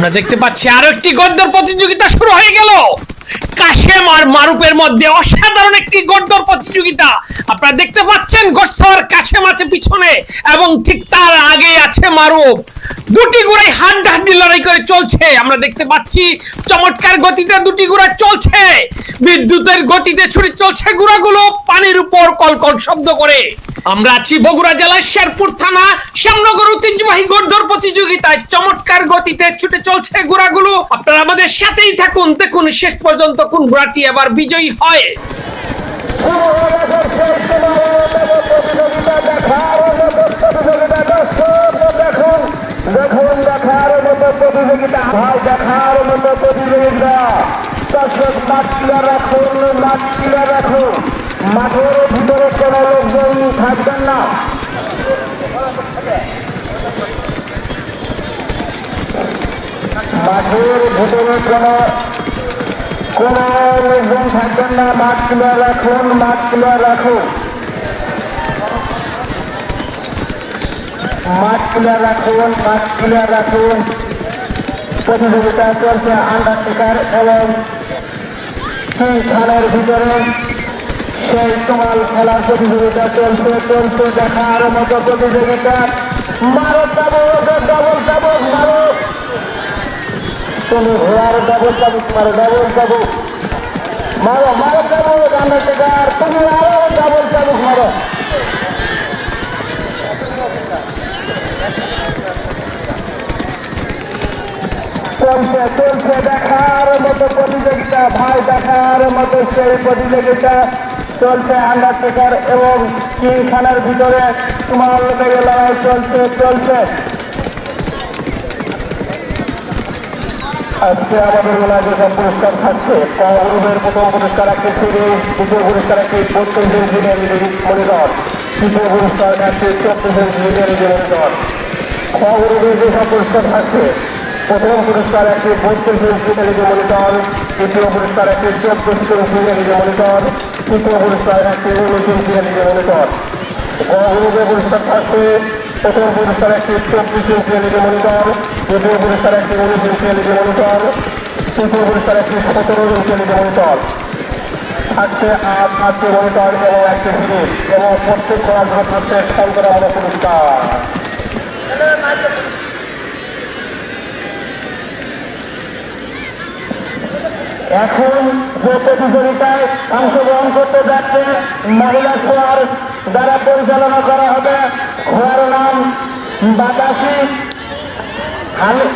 আমরা দেখতে পাচ্ছি আরও একটি গদ্দর প্রতিযোগিতা শুরু হয়ে গেল। কাশেম আর মারুপের মধ্যে অসাধারণ একটি গদ্যর প্রতিযোগিতা। আপনারা দেখতে পাচ্ছেন গোস্বর কাশেম আছে পিছনে এবং ঠিক তার আগে আছে মারুপ দুটি গুড়াই হাড্ডাহাড্ডি লড়াই করে চলছে। আমরা দেখতে পাচ্ছি, চমৎকার গতিতে দুটি গুড়া চলছে। বিদ্যুতের গতিতে ছুটে চলছে গুড়াগুলো, পানির উপর কলকল শব্দ করে। আমরা আছি বগুড়া জেলার শেরপুর থানা, শ্যামনগর ঐতিহ্যবাহী গর্ধর প্রতিযোগিতায় চমৎকার গতিতে ছুটে চলছে গুড়াগুলো। আপনারা আমাদের সাথেই থাকুন, দেখুন শেষ পর্যন্ত কোন গুড়াটি এবার বিজয়ী হয় দেখুন দেখার মতো প্রতিযোগিতা ভাই দেখার মতো প্রতিযোগিতা দর্শক ক্লিয়ার রাখুন ক্লিয়ার রাখুন মাঠের ভিতরে কোনো লোকজন থাকবেন না। মাঠের ভিতরে কোনো কোনো লোকজন থাকবেন না। মাঠ ক্লিয়ার রাখুন মাঠ ক্লিয়ার রাখুন মাঠ ক্লিয়ার রাখুন মাঠ ক্লিয়ার রাখুন প্রতিযোগিতা চলছে আন্ডারটেকার এবং সেই খেলার ভিতরে সেই তোমাল খেলার প্রতিযোগিতা চলছে চলছে দেখার মতো প্রতিযোগিতা। মারো ডাবল ডাবল ডাবল মারো তুমি ঘোড়ার ডাবল চাবুক মারো ডাবল চাবুক মারো মারো ডাবল আন্ডারটেকার তুমি আরও ডাবল চাবুক মারো। চলছে চলছে দেখার মতো প্রতিযোগিতা, ভাই দেখার মতো সেই প্রতিযোগিতা। চলছে আন্ডারটেকার এবং কিংখানার ভিতরে তোমার লোকের লড়াই চলছে চলছে। আজকে আমাদের মেলায় যেসব পুরস্কার থাকছে গ্রুপের প্রথম পুরস্কার একটি সিঁড়ি দ্বিতীয় পুরস্কার একটি বত্রিশ ইঞ্জিনিয়ার মনিটর। তৃতীয় পুরস্কার একটি চব্বিশ ইঞ্জিনিয়ার মনিটর। খ যেসব পুরস্কার থাকছে প্রথম পুরস্কার একটি বত্রিশ ইঞ্জিনিয়ারিং মনিটর দ্বিতীয় পুরস্কার একটি চব্বিশ ইঞ্জিনিয়ারিং মনিটর তৃতীয় পুরস্কার একটি উনিশ ইঞ্জিনিয়ারিং মনিটর গ্রুপের পুরস্কার থাকছে। প্রথম পুরস্কার একটি চব্বিশ ইঞ্চিয়ালিটি মনিটর দ্বিতীয় পুরস্কার একটি উনিশ ইঞ্চিয়ালিটি মনিটর তৃতীয় পুরস্কার একটি সতেরো ইঞ্চিয়ালিটি মনিটর থাকছে আট আটটি মনিটর এবং একটি ফ্রিজ এবং প্রত্যেক জন্য থাকছে সন্তরামূলক পুরস্কার। এখন যে প্রতিযোগিতায় অংশগ্রহণ করতে যাচ্ছে, মহিলা খোয়ার দ্বারা পরিচালনা করা হবে। খোয়ার নাম বাতাসি। হালি